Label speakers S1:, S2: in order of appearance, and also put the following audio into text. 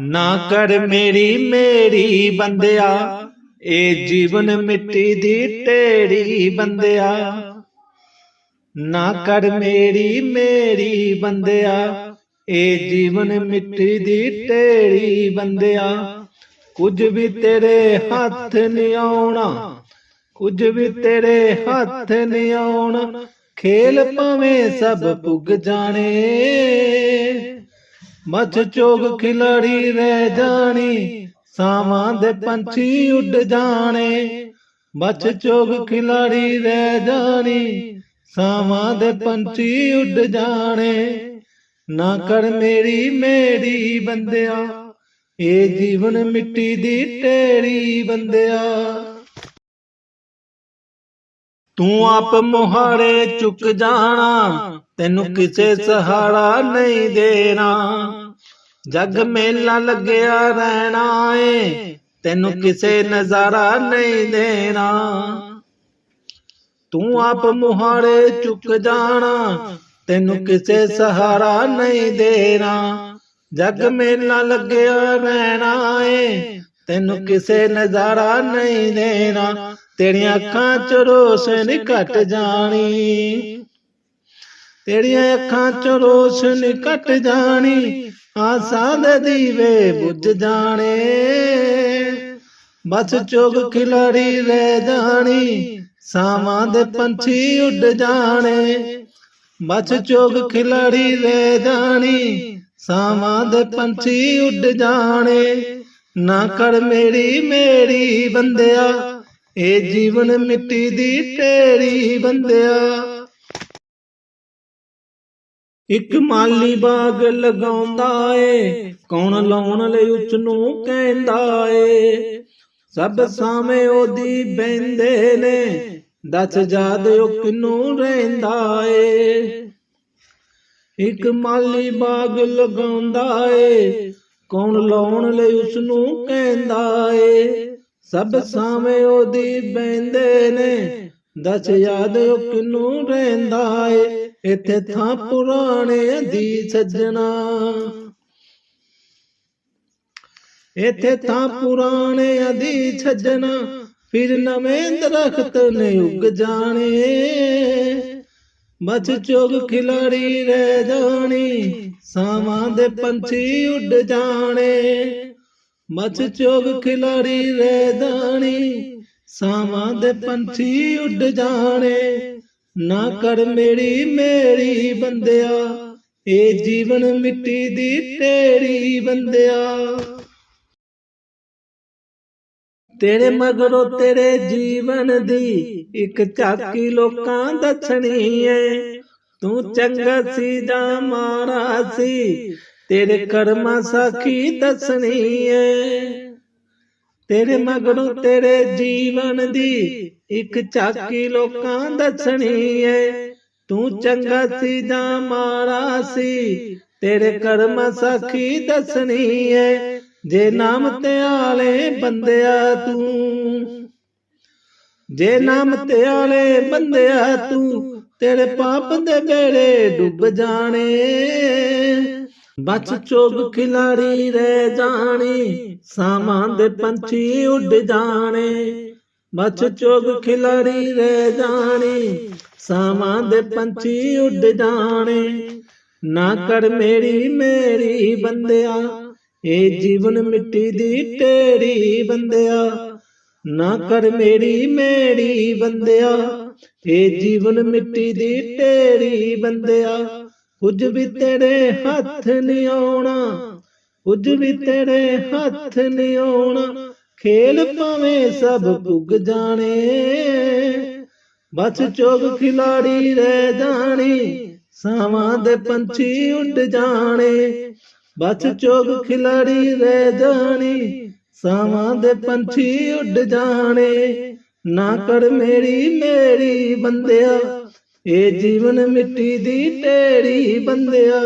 S1: ਨਾ ਕਰ ਮੇਰੀ ਮੇਰੀ ਬੰਦਿਆ ਇਹ ਜੀਵਨ ਮਿੱਟੀ ਦੀ ਢੇਰੀ ਬੰਦਿਆ। ਨਾ ਕਰ ਮੇਰੀ ਮੇਰੀ ਬੰਦਿਆ ਇਹ ਜੀਵਨ ਮਿੱਟੀ ਦੀ ਢੇਰੀ ਬੰਦਿਆ। ਕੁਝ ਵੀ ਤੇਰੇ ਹੱਥ ਨਹੀਂ ਆਉਣਾ, ਕੁਝ ਵੀ ਤੇਰੇ ਹੱਥ ਨਹੀਂ ਆਉਣਾ, ਖੇਲ ਭਾਵੇਂ ਸਭ ਪੁੱਗ ਜਾਣੇ। ਮੱਛ ਚੋਗ ਖਿਲਾੜੀ ਰਹਿ ਜਾਣੀ, ਸਾਵਾਂ ਦੇ ਪੰਛੀ ਉੱਡ ਜਾਣੇ। ਮੱਛ ਚੋਗ ਖਿਲਾੜੀ ਰਹਿ ਜਾਣੀ, ਸਾਵਾਂ ਦੇ ਪੰਛੀ ਉੱਡ ਜਾਣੇ। ਨਾ ਕਰ ਮੇਰੀ ਮੇਰੀ ਬੰਦਿਆ, ਇਹ ਜੀਵਨ ਮਿੱਟੀ ਦੀ ਢੇਰੀ ਬੰਦਿਆ। ਤੂੰ ਆਪ ਮੁਹਾਰੇ ਚੁੱਕ ਜਾਣਾ ਤੈਨੂੰ ਕਿਸੇ ਸਹਾਰਾ ਨਹੀਂ ਦੇਣਾ। ਜੱਗ ਮੇਲਾ ਲੱਗਿਆ ਰਹਿਣਾ ਏ ਤੈਨੂੰ ਕਿਸੇ ਨਜ਼ਾਰਾ ਨਹੀਂ ਦੇਣਾ। ਤੂੰ ਆਪ ਮੁਹਾਰੇ ਚੁੱਕ ਜਾਣਾ ਤੈਨੂੰ ਕਿਸੇ ਸਹਾਰਾ ਨਹੀਂ ਦੇਣਾ। ਜੱਗ ਮੇਲਾ ਲੱਗਿਆ ਰਹਿਣਾ ਏ। ਤੈਨੂੰ ਕਿਸੇ ਨਜ਼ਾਰਾ ਨਹੀਂ ਦੇਣਾ, ਤੇਰੀਆਂ ਅੱਖਾਂ ਚ ਰੋਸ਼ਨੀ ਘਟ ਜਾਣੀ। ਤੇਰੀਆਂ ਅੱਖਾਂ ਚ ਰੋਸ਼ਨੀ ਘਟ ਜਾਣੀ, ਆਸਾਂ ਦੇ ਦੀਵੇ ਬੁੱਝ ਜਾਣੇ। ਬਸ ਚੋਗ ਖਿਲਾੜੀ ਰਹਿ ਜਾਣੀ, ਸਾਵਾਂ ਦੇ ਪੰਛੀ ਉੱਡ ਜਾਣੇ। ਬਸ ਚੋਗ ਖਿਲਾੜੀ ਰਹਿ ਜਾਣੀ, ਸਾਵਾਂ ਦੇ ਪੰਛੀ ਉੱਡ ਜਾਣੇ। ਨਾ ਕਰ ਮੇਰੀ ਮੇਰੀ ਬੰਦਿਆ, ਇਹ ਜੀਵਨ ਮਿੱਟੀ ਦੀ ਢੇਰੀ ਬੰਦਿਆ। ਇੱਕ ਮਾਲੀ ਬਾਗ ਲਗਾਉਂਦਾ ਏ, ਕੌਣ ਲਾਉਣ ਲਈ ਉਸ ਨੂੰ ਕਹਿੰਦਾ ਏ। ਸਭ ਸਾਵੇਂ ਉਹਦੀ ਬੈੰਦੇ ਨੇ, ਦੱਸ ਜਾਦ ਉਹ ਕਿਨੂੰ ਰਹਿੰਦਾ ਏ। ਇੱਕ ਮਾਲੀ ਬਾਗ ਲਗਾਉਂਦਾ ਏ ਕੌਣ ਲਾਉਣ ਲਈ ਉਸ ਨੂੰ ਕਹਿੰਦਾ ਏ? ਸਭ ਸਾਵੇਂ ਉਹਦੀ ਬੈੰਦੇ ਨੇ। ਦਸ ਯਾਦ ਉਹ ਕਿਨੂੰ ਰਹਿੰਦਾ ਏ? ਇੱਥੇ ਥਾਂ ਪੁਰਾਣੇ ਦੀ ਸੱਜਣਾ। ਇੱਥੇ ਥਾਂ ਪੁਰਾਣੇ ਦੀ ਸੱਜਣਾ। ਫਿਰ ਨਵੇਂ ਦਰਖਤ ਨੇ ਉੱਗ ਜਾਣੇ। ਮੱਛ ਚੋਗ ਖਿਲਾੜੀ ਰਹਿ ਜਾਣੀ, ਸਾਵਾਂ ਦੇ ਪੰਛੀ ਉੱਡ ਜਾਣੇ। ਮੱਛ ਚੋਗ ਖਿਲਾੜੀ ਰਹਿ ਜਾਣੀ, ਸਾਵਾਂ ਦੇ ਪੰਛੀ ਉੱਡ ਜਾਣੇ। ਨਾ ਕਰ ਮੇਰੀ ਮੇਰੀ ਬੰਦਿਆ, ਇਹ ਜੀਵਨ ਮਿੱਟੀ ਦੀ ਢੇਰੀ ਬੰਦਿਆ। ਤੇਰੇ ਮਗਰੋਂ ਤੇਰੇ ਜੀਵਨ ਦੀ ਇੱਕ ਝਾਕੀ ਲੋਕਾਂ ਦੱਸਣੀ ਏ। ਤੂੰ ਚੰਗਾ ਸੀ ਜਾਂ ਮਾੜਾ ਸੀ, ਤੇਰੇ ਕਰਮਾਂ ਸਾਖੀ ਦੱਸਣੀ ਏ। ਤੇਰੇ ਮਗਰੋਂ ਤੇਰੇ ਜੀਵਨ ਦੀ ਇੱਕ ਝਾਕੀ ਲੋਕਾਂ ਦੱਸਣੀ ਏ। ਤੂੰ ਚੰਗਾ ਸੀ ਜਾਂ ਮਾੜਾ ਸੀ, ਤੇਰੇ ਕਰਮ ਸਾਖੀ ਦੱਸਣੀ ਏ। ਜੇ ਨਾਮ ਤੇ ਆਲੇ ਬੰਦਿਆ ਤੂੰ, ਜੇ ਨਾਮ ਤੇ ਆਲੇ ਬੰਦਿਆ ਤੂੰ, ਤੇਰੇ ਪਾਪ ਦੇ ਬੇੜੇ ਡੁੱਬ ਜਾਣੇ। ਬਚ ਚੋਗ ਖਿਲਾੜੀ ਰਹਿ ਜਾਣੀ, ਸਾਮਾਂ ਦੇ ਪੰਛੀ ਉੱਡ ਜਾਣੇ। ਬਚ ਚੋਗ ਖਿਲਾੜੀ ਰਹਿ ਜਾਣੀ, ਸਾਮਾਂ ਦੇ ਪੰਛੀ ਉੱਡ ਜਾਣੇ। ਨਾ ਕਰ ਮੇਰੀ ਮੇਰੀ ਬੰਦਿਆ ਇਹ ਜੀਵਨ ਮਿੱਟੀ ਦੀ ਢੇਰੀ ਬੰਦਿਆ, ਨਾ ਕਰ ਮੇਰੀ ਮੇਰੀ ਬੰਦਿਆ। ਇਹ ਜੀਵਨ ਮਿੱਟੀ ਦੀ ਢੇਰੀ ਬੰਦਿਆ, ਕੁਝ ਵੀ ਤੇਰੇ ਹੱਥ ਨਹੀਂ ਆਉਣਾ, ਕੁਝ ਵੀ ਤੇਰੇ ਹੱਥ ਨਹੀਂ ਆਉਣਾ, ਖੇਲ ਭਾਵੇਂ ਸਭ ਪੁੱਗ ਜਾਣੇ। ਬਸ ਚੋਗ ਖਿਲਾੜੀ ਰਹਿ ਜਾਣੀ, ਸਾਵਾਂ ਦੇ ਪੰਛੀ ਉੱਡ ਜਾਣੇ। ਬਸ ਚੋਗ ਖਿਲਾੜੀ ਰਹਿ ਜਾਣੀ ਸਾਵਾਂ ਦੇ ਪੰਛੀ ਉੱਡ ਜਾਣੇ। ਨਾ ਕਰ ਮੇਰੀ ਮੇਰੀ ਬੰਦਿਆ ਇਹ ਜੀਵਨ ਮਿੱਟੀ ਦੀ ਢੇਰੀ ਬੰਦਿਆ।